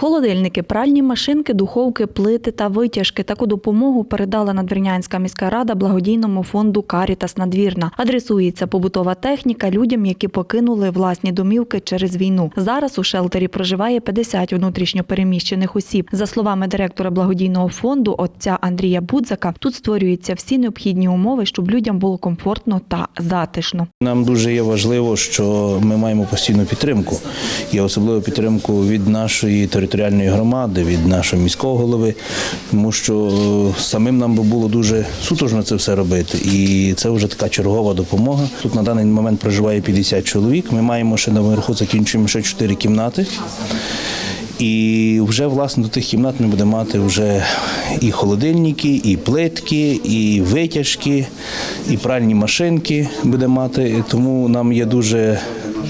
Холодильники, пральні машинки, духовки, плити та витяжки. Таку допомогу передала Надвірнянська міська рада благодійному фонду Карітас Надвірна. Адресується побутова техніка людям, які покинули власні домівки через війну. Зараз у шелтері проживає 50 внутрішньо переміщених осіб. За словами директора благодійного фонду отця Андрія Будзака, тут створюються всі необхідні умови, щоб людям було комфортно та затишно. Нам дуже є важливо, що ми маємо постійну підтримку, і особливо підтримку від нашої територіальної громади, від нашого міського голови, тому що е, самим нам би було дуже сутужно це все робити. І це вже така чергова допомога. Тут на даний момент проживає 50 чоловік. Ми маємо ще наверху закінчуємо ще 4 кімнати. І вже власне до тих кімнат ми будемо мати вже і холодильники, і плитки, і витяжки, і пральні машинки будемо мати. Тому нам є дуже.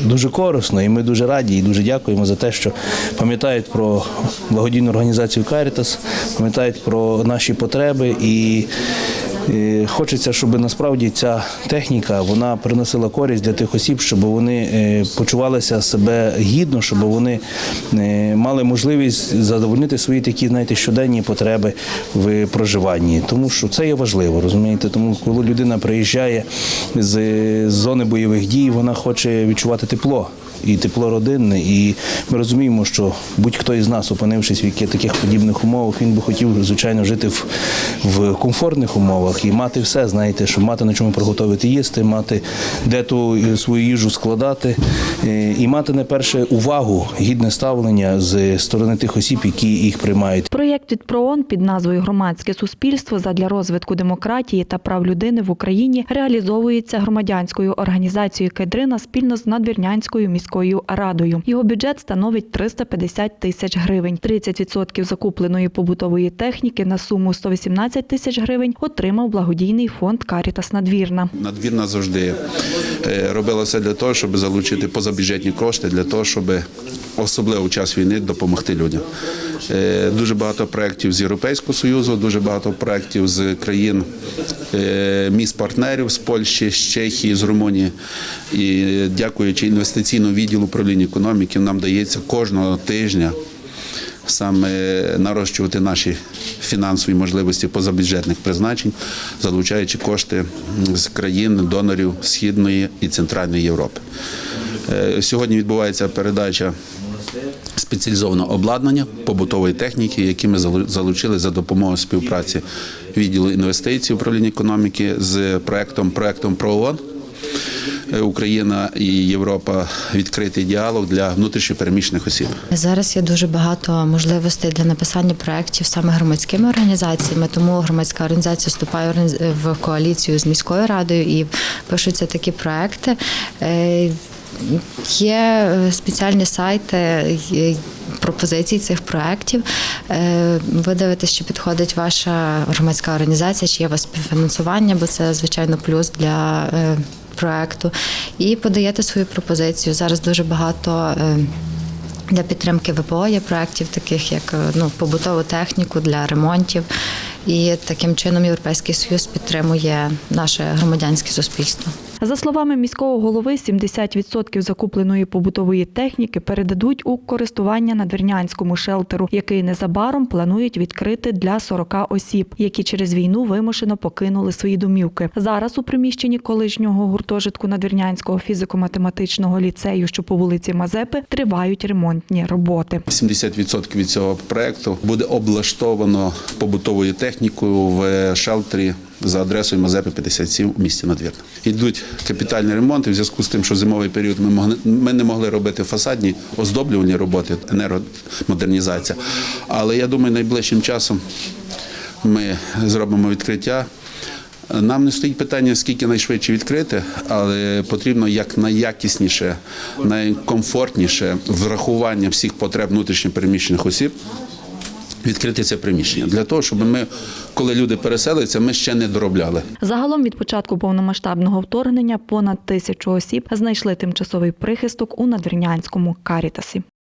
Дуже корисно, і ми дуже раді і дуже дякуємо за те, що пам'ятають про благодійну організацію Caritas, пам'ятають про наші потреби і е, хочеться, щоб насправді ця техніка вона приносила користь для тих осіб, щоб вони е, почувалися себе гідно, щоб вони е, мали можливість задовольнити свої такі, знаєте, щоденні потреби в проживанні. Тому що це є важливо, розумієте. Тому коли людина приїжджає з з зони бойових дій, вона хоче відчувати тепло. І тепло родинне, і ми розуміємо, що будь-хто із нас, опинившись в таких подібних умовах, він би хотів, звичайно, жити в, в комфортних умовах і мати все, знаєте, щоб мати на чому приготувати їсти, мати де ту свою їжу складати, е, і мати не перше увагу, гідне ставлення з сторони тих осіб, які їх приймають. Проєкт від ПРООН під назвою Громадське суспільство задля розвитку демократії та прав людини в Україні реалізовується громадянською організацією Кедрина спільно з Надвірнянською міською радою. Його бюджет становить 350 тисяч гривень. 30% закупленої побутової техніки на суму 118 тисяч гривень отримав благодійний фонд Карітас Надвірна. Надвірна завжди е, робила все для того, щоб залучити позабюджетні кошти, для того, щоб особливо в час війни допомогти людям. Е, Дуже багато проєктів з Європейського Союзу, дуже багато проєктів з країн е, міст партнерів з Польщі, з Чехії, з Румунії. І дякуючи інвестиційному відділу управління економіки, нам дається кожного тижня саме нарощувати наші фінансові можливості позабюджетних призначень, залучаючи кошти з країн донорів Східної і Центральної Європи. Е, Сьогодні відбувається передача спеціалізованого обладнання побутової техніки, які ми залу- залучили за допомогою співпраці відділу інвестицій управління економіки з проектом проектом ПРООН. Е, Україна і Європа відкритий діалог для внутрішньопереміщених осіб. Зараз є дуже багато можливостей для написання проєктів саме громадськими організаціями, тому громадська організація вступає в коаліцію з міською радою і пишуться такі проекти. Є е, спеціальні сайти. Пропозицій цих проєктів. Е, Ви дивитесь, чи підходить ваша громадська організація, чи є у вас співфінансування, бо це звичайно плюс для е, проекту. І подаєте свою пропозицію. Зараз дуже багато. для підтримки ВПО є проєктів, таких як ну, побутову техніку для ремонтів. І таким чином Європейський Союз підтримує наше громадянське суспільство. За словами міського голови, 70% закупленої побутової техніки передадуть у користування надвірнянському шелтеру, який незабаром планують відкрити для 40 осіб, які через війну вимушено покинули свої домівки. Зараз у приміщенні колишнього гуртожитку надвірнянського фізико-математичного ліцею, що по вулиці Мазепи, тривають ремонтні роботи. 70% від цього проекту буде облаштовано побутовою технікою в шелтері за адресою Мазепи 57 у місті Надвірна. Йдуть капітальні ремонти в зв'язку з тим, що зимовий період ми могли ми не могли робити фасадні оздоблювальні роботи, енергомодернізація. Але я думаю, найближчим часом ми зробимо відкриття. Нам не стоїть питання, скільки найшвидше відкрити, але потрібно як найякісніше, найкомфортніше врахування всіх потреб внутрішньопереміщених осіб. Відкрити це приміщення для того, щоб ми, коли люди переселяться, ми ще не доробляли. Загалом від початку повномасштабного вторгнення понад тисячу осіб знайшли тимчасовий прихисток у надвірнянському карітасі.